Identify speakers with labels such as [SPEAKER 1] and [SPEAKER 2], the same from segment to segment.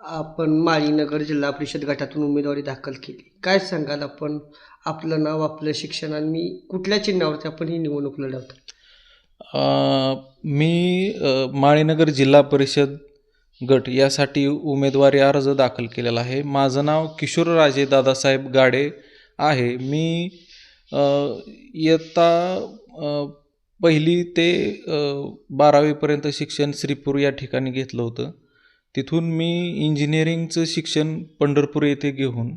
[SPEAKER 1] आपण माळीनगर जिल्हा परिषद गटातून उमेदवारी दाखल केली. काय सांगाल आपण? आपलं नाव आपलं शिक्षण आणि कुठल्या चिन्हावरती आपण ही निवडणूक लढवतो?
[SPEAKER 2] मी माळीनगर जिल्हा परिषद गट यासाठी उमेदवारी अर्ज दाखल केलेला आहे. माझं नाव किशोरराजे दादासाहेब गाडे आहे. मी इयत्ता पहिली ते बारावीपर्यंत शिक्षण श्रीपूर या ठिकाणी घेतलं होतं. तिथून मी इंजिनिअरिंगचं शिक्षण पंढरपूर येथे घेऊन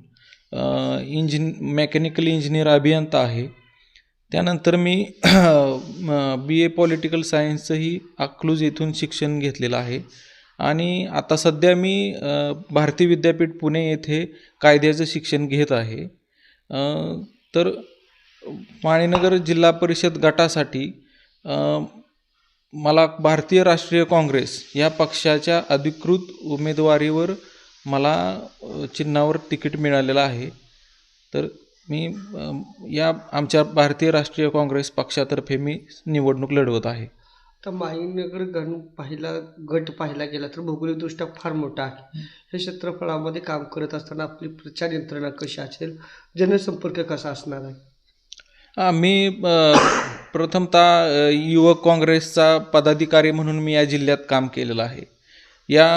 [SPEAKER 2] इंजिन मेकॅनिकल इंजिनियर अभियंता आहे. त्यानंतर मी बी ए पॉलिटिकल सायन्सचंही अक्लूज येथून शिक्षण घेतलेलं आहे. आणि आता सध्या मी भारती विद्यापीठ पुणे येथे कायद्याचं शिक्षण घेत आहे. तर माळीनगर जिल्हा परिषद गटासाठी मला भारतीय राष्ट्रीय काँग्रेस या पक्षाच्या अधिकृत उमेदवारीवर मला चिन्हावर तिकीट मिळालेलं आहे. तर मी या आमच्या भारतीय राष्ट्रीय काँग्रेस पक्षातर्फे मी निवडणूक लढवत आहे.
[SPEAKER 1] तर माळीनगर गण पाहिला गट पाहिला गेला तर भौगोलिकदृष्ट्या फार मोठा आहे. हे क्षेत्रफळामध्ये काम करत असताना आपली प्रचार यंत्रणा कशी असेल? जनसंपर्क कसा असणार आहे?
[SPEAKER 2] हा, मी अ, प्रथमतः युवक काँग्रेसचा पदाधिकारी म्हणून मी या जिल्ह्यात काम केलेलं आहे. या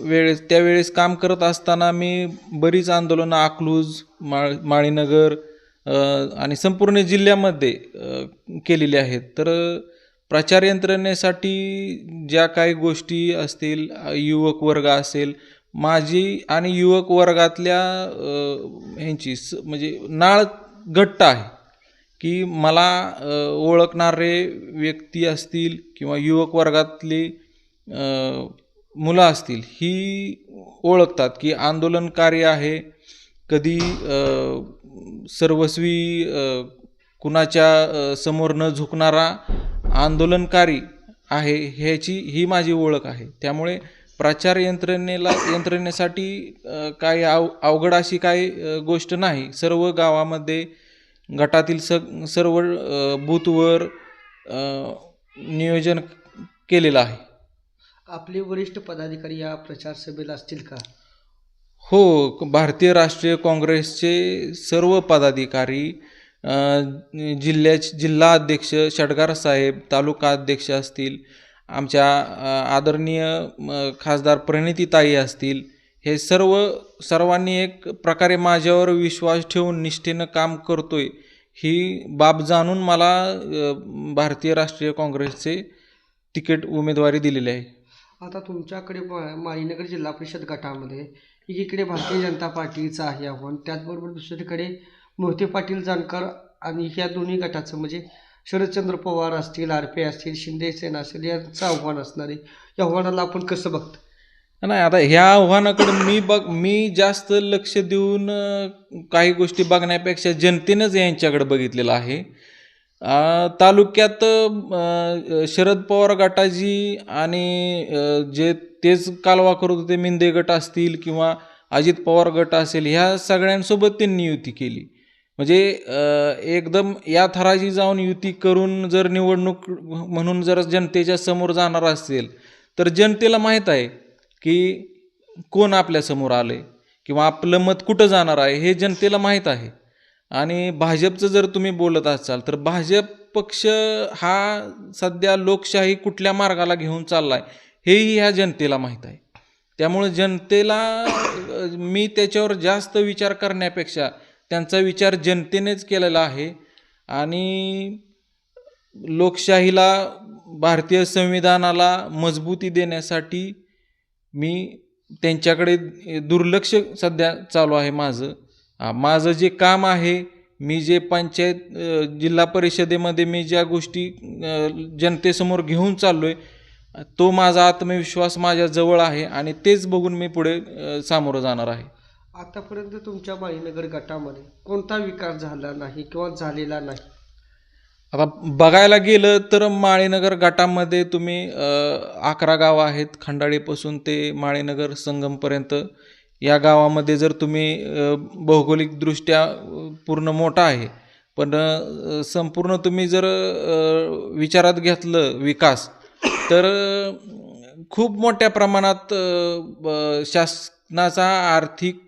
[SPEAKER 2] वेळेस त्यावेळेस काम करत असताना मी बरीच आंदोलनं अकलूज माळ माळीनगर आणि संपूर्ण जिल्ह्यामध्ये केलेली आहेत. तर प्रचार यंत्रणेसाठी ज्या काही गोष्टी असतील युवक वर्ग असेल माझी आणि युवक वर्गातल्या ह्यांची स म्हणजे नाळ घट्ट आहे. की मला ओळखणारे व्यक्ती असतील किंवा युवक वर्गातली मुलं असतील ही ओळखतात की आंदोलनकार्य आहे. कधी सर्वस्वी कुणाच्या समोर न झुकणारा आंदोलनकारी आहे ह्याची ही माझी ओळख आहे. त्यामुळे प्रचार यंत्रणेला यंत्रणेसाठी काही आव अवघड अशी काही गोष्ट नाही. सर्व गावामध्ये गटातील स सर्व बूथवर नियोजन केलेलं आहे.
[SPEAKER 1] आपले वरिष्ठ पदाधिकारी या प्रचार सभेला असतील का?
[SPEAKER 2] हो भारतीय राष्ट्रीय काँग्रेसचे सर्व पदाधिकारी अ, जिल्ह्याचे जिल्हा अध्यक्ष षडगार साहेब तालुका अध्यक्ष असतील आमच्या आदरणीय खासदार प्रणितीताई असतील हे सर्व सर्वांनी एक प्रकारे माझ्यावर विश्वास ठेवून निष्ठेनं काम करतो आहे ही बाब जाणून मला भारतीय राष्ट्रीय काँग्रेसचे तिकीट उमेदवारी दिलेली आहे.
[SPEAKER 1] आता तुमच्याकडे मा- माळीनगर जिल्हा परिषद गटामध्ये एकीकडे भारतीय जनता पार्टीचं आहे आव्हान त्याचबरोबर दुसरीकडे मोहिते पाटील जानकर आणि ह्या दोन्ही गटाचं म्हणजे शरदचंद्र पवार असतील आर पी असतील शिंदे सेना असेल यांचं आव्हान असणार आहे. या आव्हानाला आपण कसं बघतो?
[SPEAKER 2] नाही आता ह्या आव्हानाकडं मी बघ मी जास्त लक्ष देऊन काही गोष्टी बघण्यापेक्षा जनतेनंच यांच्याकडे बघितलेलं आहे. तालुक्यात शरद पवार गटाजी आणि जे तेच कालवा करत होते मिंदे गट असतील किंवा अजित पवार गट असेल ह्या सगळ्यांसोबत त्यांनी युती केली. म्हणजे एकदम या थराशी जाऊन युती करून जर निवडणूक म्हणून जर जनतेच्या समोर जाणार असेल तर जनतेला माहीत आहे की कोण आपल्यासमोर आलं आहे किंवा आपलं मत कुठं जाणार आहे हे जनतेला माहीत आहे. आणि भाजपचं जर तुम्ही बोलत असाल तर भाजप पक्ष हा सध्या लोकशाही कुठल्या मार्गाला घेऊन चालला आहे हेही ह्या जनतेला माहीत आहे. त्यामुळे जनतेला मी त्याच्यावर जास्त विचार करण्यापेक्षा त्यांचा विचार जनतेनेच केलेला आहे. आणि लोकशाहीला भारतीय संविधानाला मजबूती देण्यासाठी मी त्यांच्याकडे दुर्लक्ष सध्या चालू आहे माझं. माझं जे काम आहे मी जे पंचायत जिल्हा परिषदेमध्ये मी ज्या गोष्टी जनतेसमोर घेऊन चाललो आहे तो माझा आत्मविश्वास माझ्या जवळ आहे आणि तेच बघून मी पुढे सामोरं जाणार आहे.
[SPEAKER 1] आतापर्यंत तुमच्या माईनगर गटामध्ये कोणता विकास झाला नाही किंवा झालेला नाही?
[SPEAKER 2] आता बघायला गेलं तर माळीनगर गटामध्ये तुम्ही अकरा गावं आहेत. खंडाळीपासून ते माळीनगर संगमपर्यंत. या गावामध्ये जर तुम्ही भौगोलिकदृष्ट्या पूर्ण मोठा आहे पण संपूर्ण तुम्ही जर विचारात घेतलं विकास तर खूप मोठ्या प्रमाणात ब- शासनाचा आर्थिक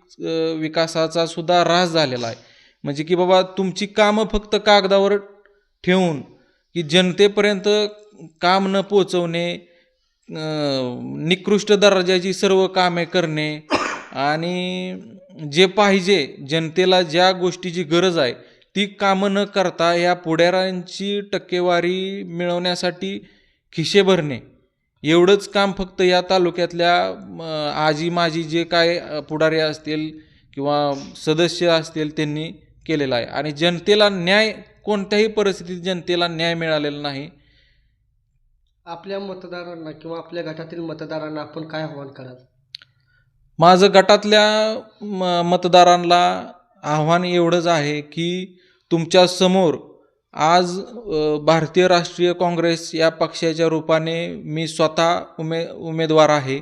[SPEAKER 2] विकासाचा सुद्धा ऱ्हास झालेला आहे. म्हणजे की बाबा तुमची कामं फक्त कागदावर ठेवून की जनतेपर्यंत काम न पोचवणे निकृष्ट दर्जाची सर्व कामे करणे आणि जे पाहिजे जनतेला ज्या गोष्टीची गरज आहे ती कामं न करता या पुढाऱ्यांची टक्केवारी मिळवण्यासाठी खिशे भरणे. एवढंच काम फक्त या तालुक्यातल्या आजी माजी जे काय पुढारी असतील किंवा सदस्य असतील त्यांनी केलेलं आहे. आणि जनतेला न्याय कोणत्याही परिस्थितीत जनतेला न्याय मिळालेला नाही.
[SPEAKER 1] आपल्या मतदारांना किंवा आपल्या गटातील मतदारांना आपण काय आव्हान कराल?
[SPEAKER 2] माझं गटातल्या म मतदारांना आव्हान एवढंच आहे की तुमच्यासमोर आज भारतीय राष्ट्रीय काँग्रेस या पक्षाच्या रूपाने मी स्वतः उमे उमेदवार आहे.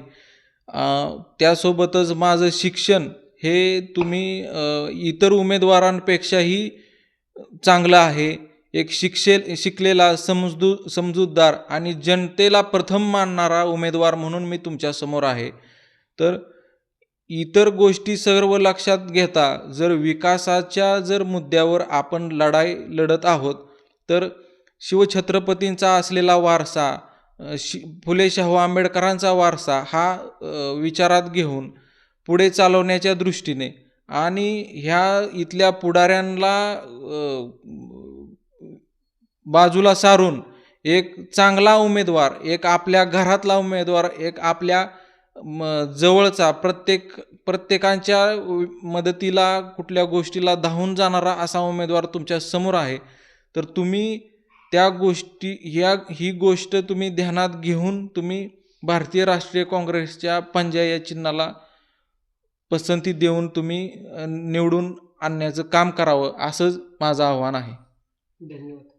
[SPEAKER 2] त्यासोबतच माझं शिक्षण हे तुम्ही इतर उमेदवारांपेक्षाही चांगलं आहे. एक शिक्षे शिकलेला समजू समजूतदार आणि जनतेला प्रथम मानणारा उमेदवार म्हणून मी तुमच्यासमोर आहे. तर इतर गोष्टी सर्व लक्षात घेता जर विकासाच्या जर मुद्द्यावर आपण लढाई लढत आहोत तर शिवछत्रपतींचा असलेला वारसा शि फुले शाहू आंबेडकरांचा वारसा हा विचारात घेऊन पुढे चालवण्याच्या दृष्टीने. आणि ह्या इथल्या पुढाऱ्यांना बाजूला सारून एक चांगला उमेदवार एक आपल्या घरातला उमेदवार एक आपल्या म, जवळचा प्रत्येक प्रत्येकांच्या मदतीला कुठल्या गोष्टीला धावून जाणारा असा उमेदवार तुमच्यासमोर आहे. तर तुम्ही त्या गोष्टी ह्या ही गोष्ट तुम्ही ध्यानात घेऊन तुम्ही भारतीय राष्ट्रीय काँग्रेसच्या पंजा या चिन्हाला पसंती देऊन तुम्ही निवडून आणण्याचं काम करावं असंच माझं आव्हान आहे.
[SPEAKER 1] धन्यवाद.